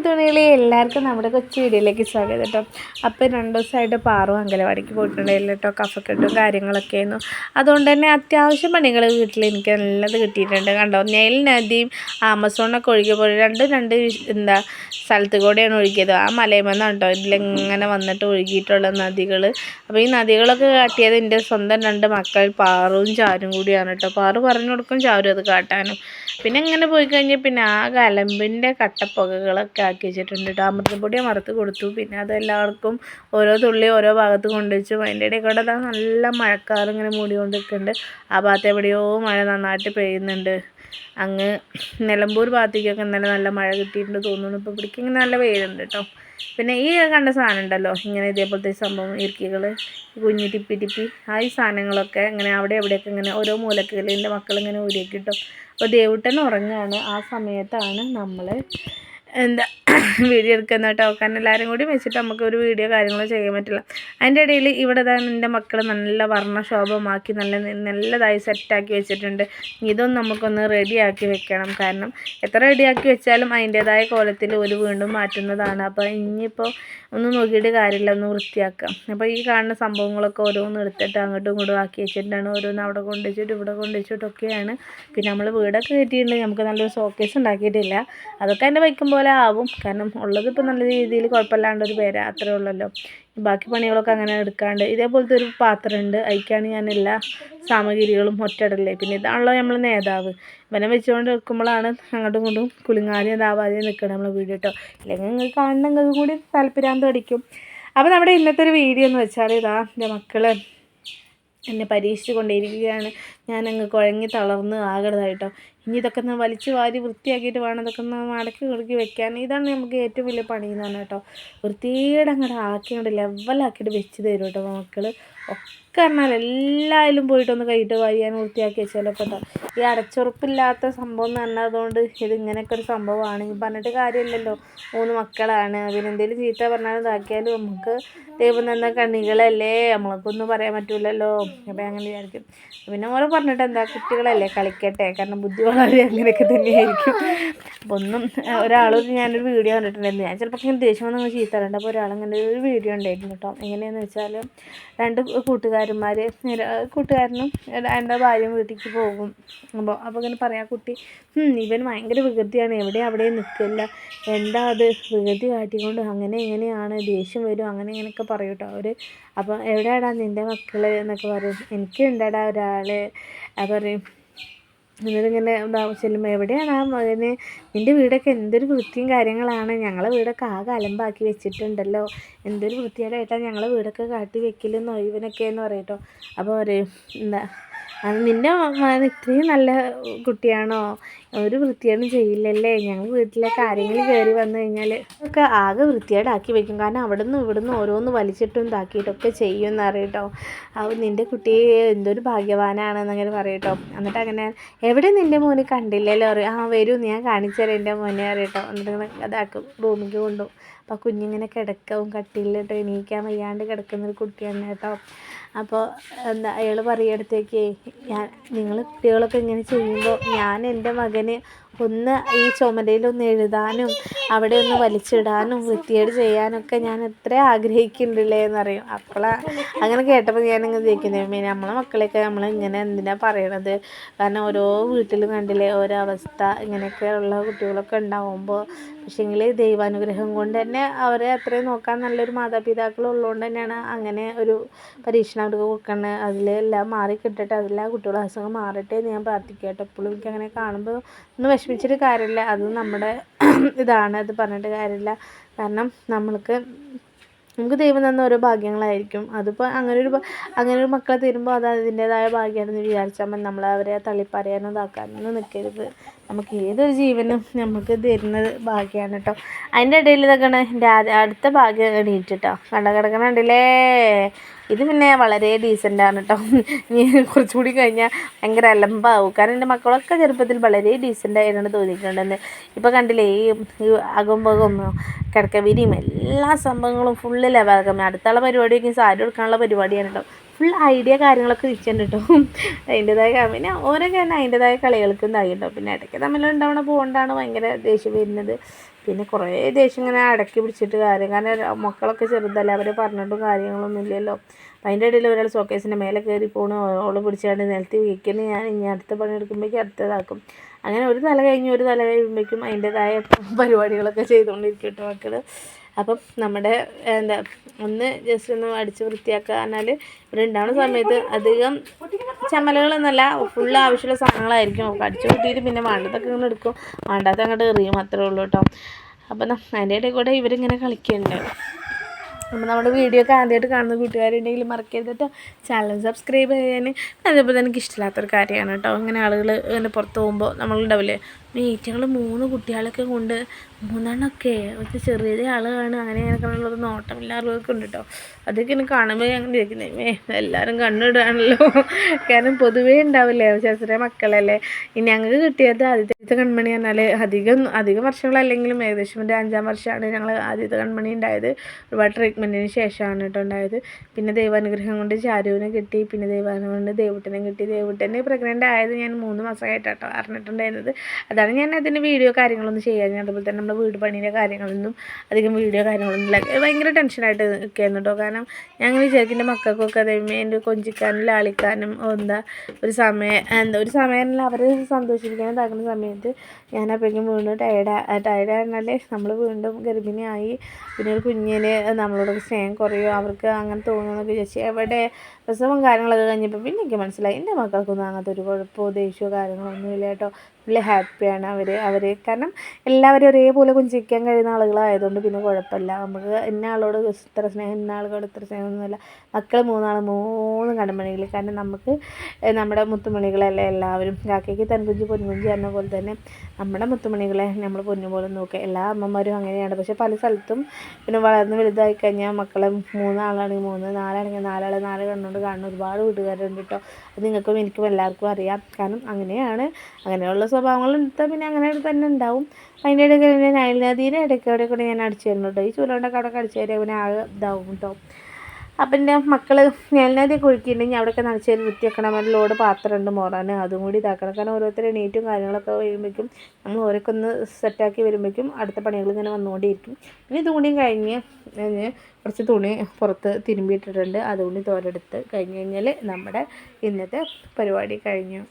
മുത്തുമണികളെ എല്ലാവർക്കും നമ്മുടെ കൊച്ചു വീഡിയോയിലേക്ക് സ്വാഗതം കേട്ടോ. അപ്പോൾ രണ്ട് ദിവസമായിട്ട് പാറു അങ്കലവാടിക്ക് പോയിട്ടുണ്ടായില്ല കേട്ടോ. കഫക്കെട്ടും കാര്യങ്ങളൊക്കെ ആയിരുന്നു. അതുകൊണ്ട് തന്നെ അത്യാവശ്യം പണികൾ വീട്ടിൽ എനിക്ക് നല്ലത് കിട്ടിയിട്ടുണ്ട് കണ്ടോ. നെയിൽ നദിയും ആമസോണൊക്കെ പോലെ രണ്ട് രണ്ട് എന്താ സ്ഥലത്ത് കൂടെയാണ് ഒഴുകിയത്. ആ മലയമെന്നാണ് കേട്ടോ ഇതിലിങ്ങനെ വന്നിട്ട് ഒഴുകിയിട്ടുള്ള നദികൾ അപ്പോൾ ഈ നദികളൊക്കെ കാട്ടിയത് എന്റെ സ്വന്തം രണ്ട് മക്കൾ പാറും ചാരും കൂടിയാണ് കേട്ടോ. പാറു പറഞ്ഞു കൊടുക്കും ചാരും അത് കാട്ടാനും. പിന്നെ ഇങ്ങനെ പോയി കഴിഞ്ഞാൽ പിന്നെ ആ കലമ്പിന്റെ കട്ടപ്പുകകളൊക്കെ ആക്കി വെച്ചിട്ടുണ്ട്. കേട്ടോ. അമൃതപ്പൊടി മറത്ത് കൊടുത്തു. പിന്നെ അത് എല്ലാവർക്കും ഓരോ തുള്ളി ഓരോ ഭാഗത്ത് കൊണ്ടുവച്ചു അതിന്റെ ഇടയിൽ കൂടെ നല്ല മഴക്കാർ ഇങ്ങനെ മൂടിക്കൊണ്ട് നിൽക്കുന്നുണ്ട് ആ ഭാഗത്ത് എവിടെയോ മഴ നന്നായിട്ട് പെയ്യുന്നുണ്ട്. അങ്ങ് നിലമ്പൂർ ഭാഗത്തേക്കൊക്കെ ഇന്നലെ നല്ല മഴ കിട്ടിയിട്ടുണ്ട് തോന്നുന്നു. ഇപ്പോൾ ഇവിടേക്ക് നല്ല വെയിലുണ്ട് കേട്ടോ. പിന്നെ ഈ കണ്ട സാധനം ഉണ്ടല്ലോ. ഇങ്ങനെ ഇതേപോലത്തെ സംഭവം ഇറുക്കികൾ കുഞ്ഞു ടിപ്പി ടിപ്പി. ആ ഈ സാധനങ്ങളൊക്കെ ഇങ്ങനെ അവിടെ എവിടെയൊക്കെ ഇങ്ങനെ ഓരോ മൂലക്കുകളിൽ എന്റെ മക്കളിങ്ങനെ ഊരിയൊക്കെ കിട്ടും അപ്പോൾ ദേവുട്ടൻ ഉറങ്ങുകയാണ് ആ സമയത്താണ് നമ്മൾ എന്താ വീഡിയോ എടുക്കുന്ന കേട്ടോ. കാരണം എല്ലാവരും കൂടി വെച്ചിട്ട് നമുക്ക് ഒരു വീഡിയോ കാര്യങ്ങളോ ചെയ്യാൻ പറ്റില്ല. അതിന്റെ ഇടയിൽ ഇവിടെ തന്നെ എന്റെ മക്കൾ നല്ല വർണശോഭമാക്കി നല്ല നല്ലതായി സെറ്റാക്കി വെച്ചിട്ടുണ്ട്. ഇതൊന്നും നമുക്കൊന്ന് റെഡിയാക്കി വെക്കണം. കാരണം എത്ര റെഡിയാക്കി വെച്ചാലും അതിന്റേതായ കോലത്തിൽ ഒരു വീണ്ടും മാറ്റുന്നതാണ്. അപ്പോൾ ഇനിയിപ്പോൾ ഒന്ന് നോക്കിയിട്ട് കാര്യമില്ല ഒന്ന് വൃത്തിയാക്കാം. അപ്പോൾ ഈ കാണുന്ന സംഭവങ്ങളൊക്കെ ഓരോന്ന് എടുത്തിട്ട് അങ്ങോട്ടും ഇങ്ങോട്ടും ആക്കി വെച്ചിട്ടാണ് ഓരോന്ന് അവിടെ കൊണ്ടുവച്ചിട്ട് ഇവിടെ കൊണ്ടുവച്ചിട്ടൊക്കെയാണ്. പിന്നെ നമ്മൾ വീടൊക്കെ കയറ്റിയിട്ടുണ്ടെങ്കിൽ നമുക്ക് നല്ലൊരു ഷോക്കേസ് ഉണ്ടാക്കിയിട്ടില്ല. അതൊക്കെ എന്റെ വയ്ക്കും പോലെ ആവും. കാരണം ഉള്ളത് ഇപ്പം നല്ല രീതിയിൽ കുഴപ്പമില്ലാണ്ട് ഒരു പേര് അത്രേ ഉള്ളല്ലോ. ബാക്കി പണികളൊക്കെ അങ്ങനെ എടുക്കാണ്ട് ഇതേപോലത്തെ ഒരു പാത്രമുണ്ട്. അതിക്കാണ് ഞാൻ എല്ലാ സാമഗ്രികളും ഒറ്റടല്ലേ പിന്നെ ഇതാണല്ലോ നമ്മൾ നേതാവ്. ഇവനെ വെച്ചുകൊണ്ട് വെക്കുമ്പോഴാണ് അങ്ങോട്ടും ഇങ്ങോട്ടും കുലുങ്ങാതെ ഇതാവാതെ നിൽക്കണം നമ്മൾ വീഡിയോ കേട്ടോ. അല്ലെങ്കിൽ നിങ്ങൾ കാണുന്നെങ്കിൽ കൂടി താല്പര്യം അടിക്കും അപ്പോൾ നമ്മുടെ ഇന്നത്തെ ഒരു വീഡിയോ എന്ന് വെച്ചാൽ ഇതാ എന്റെ മക്കൾ എന്നെ പരീക്ഷിച്ചു കൊണ്ടേയിരിക്കുകയാണ്. ഞാനങ്ങ് കുഴങ്ങി തളർന്ന് ആകരുതായിട്ടോ. ഇനി ഇതൊക്കെ ഒന്ന് വലിച്ച് വാരി വൃത്തിയാക്കിയിട്ട് വേണം. ഇതൊക്കെ ഒന്ന് മടക്കി കുടുക്കി വെക്കാൻ. ഇതാണ് നമുക്ക് ഏറ്റവും വലിയ പണി എന്ന് പറഞ്ഞാൽ കേട്ടോ വൃത്തിയുടെ അങ്ങോട്ട് ആക്കി ലെവലാക്കിയിട്ട് വെച്ച് തരും കേട്ടോ മക്കൾ ഒക്കെ പറഞ്ഞാൽ എല്ലാവരും പോയിട്ടൊന്ന് കൈയിട്ട് വാരിയാൻ വൃത്തിയാക്കി വെച്ചാലൊക്കെ ഈ അടച്ചുറപ്പില്ലാത്ത സംഭവം എന്ന് പറഞ്ഞതുകൊണ്ട് ഇത് ഇങ്ങനെയൊക്കെ ഒരു സംഭവമാണ്. പറഞ്ഞിട്ട് കാര്യമില്ലല്ലോ. മൂന്ന് മക്കളാണ്. എന്തെങ്കിലും ചീത്ത പറഞ്ഞാലും ഇതാക്കിയാലും നമുക്ക് ദൈവം തന്ന കണ്ണികളല്ലേ. നമ്മൾക്കൊന്നും പറയാൻ പറ്റില്ലല്ലോ അപ്പം അങ്ങനെ വിചാരിക്കും. പിന്നെ ഓരോ പറഞ്ഞിട്ട് എന്താ കുട്ടികളല്ലേ കളിക്കട്ടെ? കാരണം ബുദ്ധി വളരെ അങ്ങനെയൊക്കെ തന്നെയായിരിക്കും. അപ്പോൾ ഒന്നും ഒരാളൊരു ഞാനൊരു വീഡിയോ കണ്ടിട്ടുണ്ടായിരുന്നു. ഞാൻ ചിലപ്പോൾ ഇങ്ങനെ ദേഷ്യം വന്ന് നിങ്ങൾ ചീത്തറുണ്ട് അപ്പോൾ ഒരാളങ്ങനെ ഒരു വീഡിയോ ഉണ്ടായിരുന്നു കേട്ടോ. എങ്ങനെയാണെന്ന് വെച്ചാൽ രണ്ട് കൂട്ടുകാരന്മാർ കൂട്ടുകാരനും എന്റെ ഭാര്യയും വീട്ടിലേക്ക് പോകും. അപ്പോൾ അപ്പോൾ ഇങ്ങനെ പറയാം കുട്ടി "ഉം, ഇവൻ ഭയങ്കര വികൃതിയാണ്. എവിടെ അവിടെ നിൽക്കില്ല എന്താ അത്? വികൃതി കാട്ടിക്കൊണ്ട് അങ്ങനെ എങ്ങനെയാണ് ദേഷ്യം വരും. അങ്ങനെ ഇങ്ങനെയൊക്കെ പറയും കേട്ടോ അവർ അപ്പോൾ എവിടെയാടാ നിന്റെ മക്കൾ എന്നൊക്കെ പറയും. എനിക്കുണ്ടടാ ഒരാൾ അത് പറയും എന്നിട്ടിങ്ങനെ എന്താ ചെല്ലുമ്പോൾ എവിടെയാണ് ആ മകന്? നിന്റെ വീടൊക്കെ എന്തൊരു വൃത്തിയും കാര്യങ്ങളാണ്. ഞങ്ങളെ വീടൊക്കെ ആകെ അലമ്പാക്കി വെച്ചിട്ടുണ്ടല്ലോ. എന്തൊരു വൃത്തികേടായിട്ടാണ് ഞങ്ങളെ വീടൊക്കെ കാട്ടി വെക്കലെന്നോ ഇവനൊക്കെ എന്ന് പറയട്ടോ. അപ്പോൾ പറയും എന്താ നിന്റെ മകൻ ഇത്രയും നല്ല കുട്ടിയാണോ? ഒരു വൃത്തിയൊന്നും ചെയ്യില്ലല്ലേ? ഞങ്ങൾ വീട്ടിലെ കാര്യങ്ങൾ കയറി വന്നു കഴിഞ്ഞാൽ ഒക്കെ ആകെ വൃത്തികേടാക്കി വെക്കും. കാരണം അവിടെ നിന്ന് ഇവിടെ നിന്ന് ഓരോന്ന് വലിച്ചിട്ടും ഇതാക്കിയിട്ടൊക്കെ ചെയ്യുമെന്ന് അറിയട്ടോ. അപ്പോൾ നിന്റെ കുട്ടി എന്തൊരു ഭാഗ്യവാനാണെന്നങ്ങനെ പറയട്ടോ. എന്നിട്ട് അങ്ങനെ എവിടെ നിന്റെ മോന് കണ്ടില്ലല്ലോ? അറിയാം ആ വരൂ ഞാൻ കാണിച്ചു തരാം എന്റെ മോനെ അറിയട്ടോ എന്നിട്ട് അതാക്കും റൂമിലേക്ക് കൊണ്ടുപോകും. അപ്പോൾ കുഞ്ഞിങ്ങനെ കിടക്കും കട്ടിലിട്ട് എണീക്കാൻ വയ്യാണ്ട് കിടക്കുന്നൊരു കുട്ടിയാണ് കേട്ടോ. അപ്പോൾ എന്താ അയാൾ പറയുന്നിടത്തേക്ക് ഞാൻ നിങ്ങൾ കുട്ടികളൊക്കെ ഇങ്ങനെ ചെയ്യുമ്പോൾ ഞാൻ എന്റെ മകന് ഒന്ന് ഈ ചുമരയിലൊന്ന് എഴുതാനും അവിടെ ഒന്ന് വലിച്ചിടാനും വൃത്തിയേട് ചെയ്യാനൊക്കെ ഞാൻ എത്ര ആഗ്രഹിക്കുന്നുണ്ടല്ലേ എന്നറിയും. അപ്പോഴാണ് അങ്ങനെ കേട്ടപ്പോൾ ഞാനങ്ങ് ചോദിക്കുന്നത് പിന്നെ നമ്മളെ മക്കളെയൊക്കെ നമ്മൾ ഇങ്ങനെ എന്തിനാ പറയണത്? കാരണം ഓരോ വീട്ടിലും കണ്ടില്ലേ ഓരോ അവസ്ഥ ഇങ്ങനെയൊക്കെ ഉള്ള കുട്ടികളൊക്കെ ഉണ്ടാവുമ്പോൾ പക്ഷേങ്കിൽ ദൈവാനുഗ്രഹം കൊണ്ട് തന്നെ അവരെ അത്രയും നോക്കാൻ നല്ലൊരു മാതാപിതാക്കൾ ഉള്ളതുകൊണ്ട് തന്നെയാണ് അങ്ങനെ ഒരു പരീക്ഷണം അവർക്ക് കൊടുക്കുന്നത് അതിലെല്ലാം മാറി കിട്ടട്ടെ അതിലെല്ലാം കുട്ടികളുടെ അസുഖം മാറട്ടെ എന്ന് ഞാൻ പ്രാർത്ഥിക്കട്ടെ കേട്ടോ. എപ്പോഴും എനിക്ക് അങ്ങനെ കാണുമ്പോൾ ഒന്ന് വിഷമിച്ചിട്ട് കാര്യമില്ല. അത് നമ്മുടെ ഇതാണ്. അത് പറഞ്ഞിട്ട് കാര്യമില്ല. കാരണം നമ്മൾക്ക് നമുക്ക് ദൈവം തന്ന ഓരോ ഭാഗ്യങ്ങളായിരിക്കും. അതിപ്പോൾ അങ്ങനെ ഒരു ഭ- അങ്ങനെ ഒരു മക്കളെ തരുമ്പോൾ അത് അതിന്റേതായ ഭാഗ്യമാണെന്ന് വിചാരിച്ചാൽ മതി. നമ്മൾ അവരെ തള്ളിപ്പറയാനോ ഇതാക്കാനൊന്നും നിൽക്കരുത് നമുക്ക് ഏതൊരു ജീവനും നമുക്ക് തരുന്നത് ഭാഗ്യമാണ് കേട്ടോ. അതിന്റെ ഇടയിൽ ഇതൊക്കെയാണ് എന്റെ അടുത്ത ഭാഗ്യം എണീറ്റിട്ടോ കണ്ട കിടക്കണുണ്ടല്ലേ ഇത് പിന്നെ വളരെ ഡീസന്റ് ആണ് കേട്ടോ ഇനി കുറച്ചുകൂടി കഴിഞ്ഞാൽ ഭയങ്കര അലമ്പാവും. കാരണം എന്റെ മക്കളൊക്കെ ചെറുപ്പത്തിൽ വളരെ ഡീസന്റ് ആയിട്ടാണ് തോന്നിയിട്ടുണ്ടെന്ന്. ഇപ്പോൾ കണ്ടില്ലേ ഈ അകുമ്പകും കിടക്കവിരിയും എല്ലാ സംഭവങ്ങളും ഫുള്ള് ലെവലാക്കാം അടുത്തുള്ള പരിപാടിയൊക്കെ സാരി കൊടുക്കാനുള്ള പരിപാടിയാണ് കേട്ടോ ഫുൾ ഐഡിയ കാര്യങ്ങളൊക്കെ തിരിച്ചുണ്ട് കേട്ടോ അതിന്റെതായ പിന്നെ ഓരോ തന്നെ അതിന്റെതായ കളികൾക്കും ഇതായി കേട്ടോ പിന്നെ ഇടയ്ക്ക് തമ്മിലുണ്ടാവണ പോകൊണ്ടാണ് ഭയങ്കര ദേഷ്യം വരുന്നത്. പിന്നെ കുറേ ദേഷ്യം ഇങ്ങനെ അടക്കി പിടിച്ചിട്ട് കാര്യം. കാരണം മക്കളൊക്കെ ചെറുതല്ല അവരെ പറഞ്ഞിട്ടും കാര്യങ്ങളൊന്നും ഇല്ലല്ലോ. അതിന്റെ ഇടയിൽ ഒരാൾ സോക്കേസിന്റെ മേലെ കയറി പോണു. ഓൾ പിടിച്ചാണ്ട് നിലത്തി വീക്കുന്നു ഞാൻ ഇനി അടുത്ത പണി എടുക്കുമ്പോഴേക്കും അടുത്തതാക്കും. അങ്ങനെ ഒരു തല കഴിഞ്ഞ് ഒരു തല കഴിയുമ്പോഴേക്കും അതിന്റെതായ പരിപാടികളൊക്കെ ചെയ്തുകൊണ്ടിരിക്കും കേട്ടോ മക്കൾ അപ്പം നമ്മുടെ എന്താ ഒന്ന് ജസ്റ്റ് ഒന്ന് അടിച്ച് വൃത്തിയാക്കുക എന്നാൽ ഇവിടെ ഉണ്ടാവുന്ന സമയത്ത് അധികം ചമ്മലുകളൊന്നുമല്ല ഫുള്ള് ആവശ്യമുള്ള സാധനങ്ങളായിരിക്കും. അപ്പോൾ അടിച്ചു കൂട്ടിയിട്ട് പിന്നെ വേണ്ടതൊക്കെ ഇങ്ങനെ എടുക്കും. വേണ്ടാത്ത അങ്ങോട്ട് എറിയും അത്രേ ഉള്ളൂ കേട്ടോ. അപ്പം അതിന്റെ ഇടയിൽ കൂടെ ഇവരിങ്ങനെ കളിക്കുന്നുണ്ട്. അപ്പോൾ നമ്മുടെ വീഡിയോ ഒക്കെ ആദ്യമായിട്ട് കാണുന്ന കൂട്ടുകാരുണ്ടെങ്കിൽ മറക്കരുത് കേട്ടോ. ചാനൽ സബ്സ്ക്രൈബ് ചെയ്യാൻ. അതേപോലെ എനിക്ക് ഇഷ്ടമില്ലാത്തൊരു കാര്യമാണ് കേട്ടോ. ഇങ്ങനെ ആളുകൾ ഇങ്ങനെ പുറത്ത് പോകുമ്പോൾ നമ്മളുണ്ടാവില്ലേ മീറ്റുകൾ മൂന്ന് കുട്ടികളൊക്കെ കൊണ്ട് മൂന്നെണ്ണമൊക്കെ ഒരു ചെറിയ ആളാണ് അങ്ങനെ അങ്ങനെയൊക്കെ ഉള്ളത് നോട്ടമില്ലാത്തവർക്ക് ഉണ്ട് കേട്ടോ അതൊക്കെ ഇങ്ങനെ കാണുമ്പോൾ അങ്ങനെ ചോദിക്കുന്നത് എല്ലാവരും കണ്ണിടുകയാണല്ലോ കാരണം പൊതുവേ ഉണ്ടാവില്ലേ ചെറിയ മക്കളല്ലേ? ഇനി ഞങ്ങൾക്ക് കിട്ടിയത് ആദ്യത്തെ കൺമണി പറഞ്ഞാൽ അധികം അധികം വർഷങ്ങളല്ലെങ്കിലും ഏകദേശം ഒരു അഞ്ചാം വർഷമാണ് ഞങ്ങൾ ആദ്യത്തെ കൺമണി ഉണ്ടായത്. ഒരുപാട് ട്രീറ്റ്മെന്റിന് ശേഷമാണ് കേട്ടോ ഉണ്ടായത്. പിന്നെ ദൈവാനുഗ്രഹം കൊണ്ട് ചാരുവിനെ കിട്ടി. പിന്നെ ദൈവാനുഗ്രഹം കൊണ്ട് ദേവുട്ടനെ കിട്ടി. ദേവുട്ടനെ പ്രഗ്നന്റ് ആയത് ഞാൻ മൂന്ന് മാസമായിട്ടാട്ടോ അറിഞ്ഞിട്ടുണ്ടായിരുന്നത്. അതാണ് ഞാൻ അതിന് വീഡിയോ കാര്യങ്ങളൊന്നും ചെയ്യാൻ അതുപോലെ തന്നെ നമ്മുടെ വീട് പണിയുടെ കാര്യങ്ങളൊന്നും അധികം വീഡിയോ കാര്യങ്ങളൊന്നും ഇല്ല. ഭയങ്കര ടെൻഷനായിട്ട് നിൽക്കുകയായിരുന്നു കേട്ടോ. കാരണം ഞങ്ങൾ വിചാരിക്കുന്ന മക്കൾക്കൊക്കെ അതേമേ എന്റെ കൊഞ്ചിക്കാനും ലാളിക്കാനും എന്താ ഒരു സമയം എന്താ ഒരു സമയം അവർ സന്തോഷിപ്പിക്കാൻ ഇതാക്കുന്ന സമയത്ത് ഞാൻ അപ്പോഴേക്കും വീണ്ടും ടയർഡ് ടയർഡായിരുന്നാലേ നമ്മൾ വീണ്ടും ഗർഭിണിയായി. പിന്നെ ഒരു കുഞ്ഞിന് നമ്മളോടൊക്കെ സ്നേഹം കുറയോ അവർക്ക് അങ്ങനെ തോന്നുന്നൊക്കെ ചേച്ചി എവിടെ പ്രസവം കാര്യങ്ങളൊക്കെ കഴിഞ്ഞപ്പോൾ പിന്നെ എനിക്ക് മനസ്സിലായി. എന്റെ മക്കൾക്കൊന്നും അങ്ങനത്തെ ഒരു കുഴപ്പമോ ദേഷ്യമോ കാര്യങ്ങളൊന്നും ഇല്ല കേട്ടോ. വലിയ ഹാപ്പിയാണ് അവർ അവർ കാരണം എല്ലാവരും ഒരേപോലെ കുഞ്ചിക്കാൻ കഴിയുന്ന ആളുകളായതുകൊണ്ട് പിന്നെ കുഴപ്പമില്ല. നമുക്ക് ഇന്ന ആളോട് ഇത്ര സ്നേഹം ഇന്ന ആളുകളോട് ഇത്ര സ്നേഹമൊന്നുമില്ല മക്കൾ മൂന്നാൾ മൂന്ന് കടമണികൾ കാരണം നമുക്ക് നമ്മുടെ മുത്തുമണികളല്ലേ എല്ലാവരും? കാക്കയ്ക്ക് തൻകുഞ്ചി പൊൻകുഞ്ചി എന്ന പോലെ തന്നെ നമ്മുടെ മുത്തുമണികളെ നമ്മൾ പൊന്നുപോലെ നോക്കുക. എല്ലാ അമ്മമാരും അങ്ങനെയാണ്. പക്ഷേ പല സ്ഥലത്തും പിന്നെ വളർന്ന് വലുതായി കഴിഞ്ഞാൽ മക്കളെ മൂന്നാളാണെങ്കിൽ മൂന്ന് നാലാണെങ്കിൽ നാലാൾ നാല് കണ്ണുകൊണ്ട് കാണുന്ന ഒരുപാട് വീട്ടുകാരുണ്ട് കേട്ടോ. അത് നിങ്ങൾക്കും എനിക്കും എല്ലാവർക്കും അറിയാം. കാരണം അങ്ങനെയാണ്. അങ്ങനെയുള്ള സ്വഭാവങ്ങൾ എടുത്താൽ പിന്നെ അങ്ങനെ തന്നെ ഉണ്ടാവും. അതിന്റെ ഇടയ്ക്ക് പിന്നെ നൈൽ നദീന്റെ ഇടയ്ക്ക് അവിടെ കൂടെ ഞാൻ അടിച്ചു തരുന്നുണ്ട്. ഈ ചൂലോണ്ടൊക്കെ അവിടെ അടിച്ചു തരാം പിന്നെ ആകെ ഇതാവും കേട്ടോ അപ്പം എന്റെ മക്കൾ നൈൽ കുഴിക്കുന്നുണ്ടെങ്കിൽ അവിടെയൊക്കെ നനച്ച് വൃത്തിയാക്കണം. ഒരു ലോഡ് പാത്രമുണ്ട് മോറാൻ. അതും കൂടി ഇതാക്കണം. കാരണം ഓരോരുത്തരും എണീറ്റും കാര്യങ്ങളൊക്കെ വരുമ്പോഴേക്കും നമ്മൾ ഓരോക്കെ ഒന്ന് സെറ്റാക്കി വരുമ്പോഴേക്കും അടുത്ത പണികൾ ഇങ്ങനെ വന്നുകൊണ്ടിരിക്കും. പിന്നെ ഇതും കൂടിയും കഴിഞ്ഞ് കുറച്ച് തുണി പുറത്ത് തിരുമ്പിയിട്ടിട്ടുണ്ട്. അതുകൊണ്ട് തോരെടുത്ത് കഴിഞ്ഞ് കഴിഞ്ഞാൽ നമ്മുടെ ഇന്നത്തെ പരിപാടി കഴിഞ്ഞു.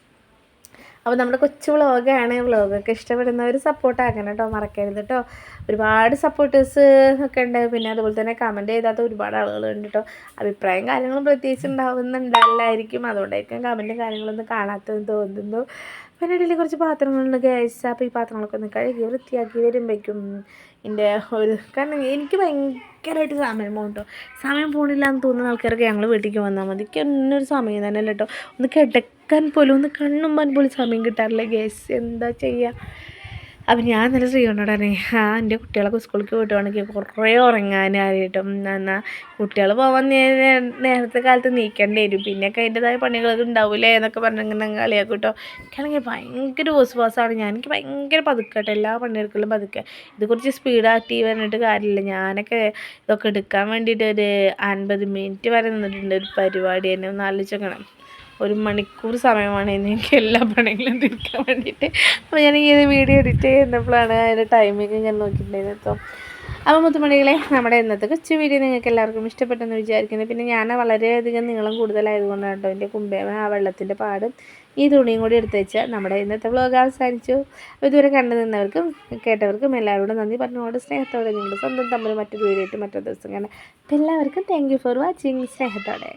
അപ്പോൾ നമ്മുടെ കൊച്ചു വ്ലോഗാണ് വ്ളോഗൊക്കെ ഇഷ്ടപ്പെടുന്നവർ സപ്പോർട്ട് ആക്കണം കേട്ടോ മറക്കരുത് കേട്ടോ ഒരുപാട് സപ്പോർട്ടേഴ്സ് ഒക്കെ ഉണ്ട്. പിന്നെ അതുപോലെ തന്നെ കമന്റ് ചെയ്താത്ത ഒരുപാട് ആളുകളുണ്ട് കേട്ടോ അഭിപ്രായം കാര്യങ്ങളും പ്രത്യേകിച്ച് ഉണ്ടാവുന്നുണ്ടല്ലായിരിക്കും അതുകൊണ്ടായിരിക്കും കമന്റും കാര്യങ്ങളൊന്നും കാണാത്തതെന്ന് തോന്നുന്നു. പിന്നെ ഇടയിൽ കുറച്ച് പാത്രങ്ങളുണ്ട് ഗ്യാസ് അപ്പോൾ ഈ പാത്രങ്ങളൊക്കെ ഒന്ന് കഴുകി വൃത്തിയാക്കി വരുമ്പോഴേക്കും എന്റെ ഒരു കാരണം എനിക്ക് ഭയങ്കരമായിട്ട് സമയം പോകും കേട്ടോ സമയം പോകണില്ല എന്ന് തോന്നുന്ന ആൾക്കാരൊക്കെ ഞങ്ങൾ വീട്ടിലേക്ക് വന്നാൽ മതി. എന്നൊരു സമയം തന്നെ കേട്ടോ ഒന്ന് കിടക്കാൻ പോലും ഒന്ന് കണ്ണുമ്പാൻ പോലും സമയം കിട്ടാറില്ല ഗേസ് എന്താ ചെയ്യുക അപ്പം ഞാൻ നല്ല ശ്രീകൊണ്ടോടാണ് ആ എന്റെ കുട്ടികളൊക്കെ സ്കൂളിലേക്ക് പോയിട്ടുവാണെങ്കിൽ കുറേ ഉറങ്ങാനായിട്ടും എന്നാൽ കുട്ടികൾ പോകാൻ നേരത്തെ കാലത്ത് നീക്കേണ്ടി വരും. പിന്നെയൊക്കെ അതിന്റെതായ പണികളൊക്കെ ഉണ്ടാവില്ലേ എന്നൊക്കെ പറഞ്ഞിങ്ങനെ കളിയാക്കും കേട്ടോ. എനിക്കാണെങ്കിൽ ഭയങ്കര ഓസ്വാസമാണ് ഞാൻ എനിക്ക് ഭയങ്കര പതുക്കട്ടെ എല്ലാ പണിയെടുക്കലും പതുക്കെ. ഇത് കുറച്ച് സ്പീഡാക്കി പറഞ്ഞിട്ട് കാര്യമില്ല. ഞാനൊക്കെ ഇതൊക്കെ എടുക്കാൻ വേണ്ടിയിട്ട് ഒരു അൻപത് മിനിറ്റ് വരെ നിന്നിട്ടുണ്ട് ഒരു പരിപാടി തന്നെ. ഒന്ന് ആലോചിച്ചോക്കണം ഒരു മണിക്കൂർ സമയമാണ് എനിക്ക് എല്ലാ പണികളും തീർക്കാൻ വേണ്ടിയിട്ട്. അപ്പോൾ ഞാൻ ഈ വീഡിയോ എഡിറ്റ് ചെയ്യുന്നപ്പോഴാണ് അതിന്റെ ടൈമിങ് ഞാൻ നോക്കിയിട്ടുണ്ടായിരുന്നത്. അപ്പോൾ മുത്തുമണികളെ നമ്മുടെ ഇന്നത്തെ കൊച്ചു വീഡിയോ നിങ്ങൾക്ക് എല്ലാവർക്കും ഇഷ്ടപ്പെട്ടെന്ന് വിചാരിക്കുന്നു. പിന്നെ ഞാൻ വളരെയധികം നീളം കൂടുതലായതുകൊണ്ടാണ് കേട്ടോ എന്റെ കുമ്പേമ ആ വെള്ളത്തിന്റെ പാടും. ഈ തുണിയും കൂടി എടുത്ത് വെച്ചാൽ നമ്മുടെ ഇന്നത്തെ വ്ലോഗ് അവസാനിച്ചു. ഇതുവരെ കണ്ടു നിന്നവർക്കും കേട്ടവർക്കും എല്ലാവരോടും നന്ദി. പറഞ്ഞുകൊണ്ട് സ്നേഹത്തോടെ നിങ്ങളുടെ സ്വന്തം തമ്മിൽ മറ്റൊരു വീഡിയോ ആയിട്ട് മറ്റൊരു ദിവസം കാണാം. അപ്പോൾ എല്ലാവർക്കും താങ്ക് ഫോർ വാച്ചിങ് സ്നേഹത്തോടെ.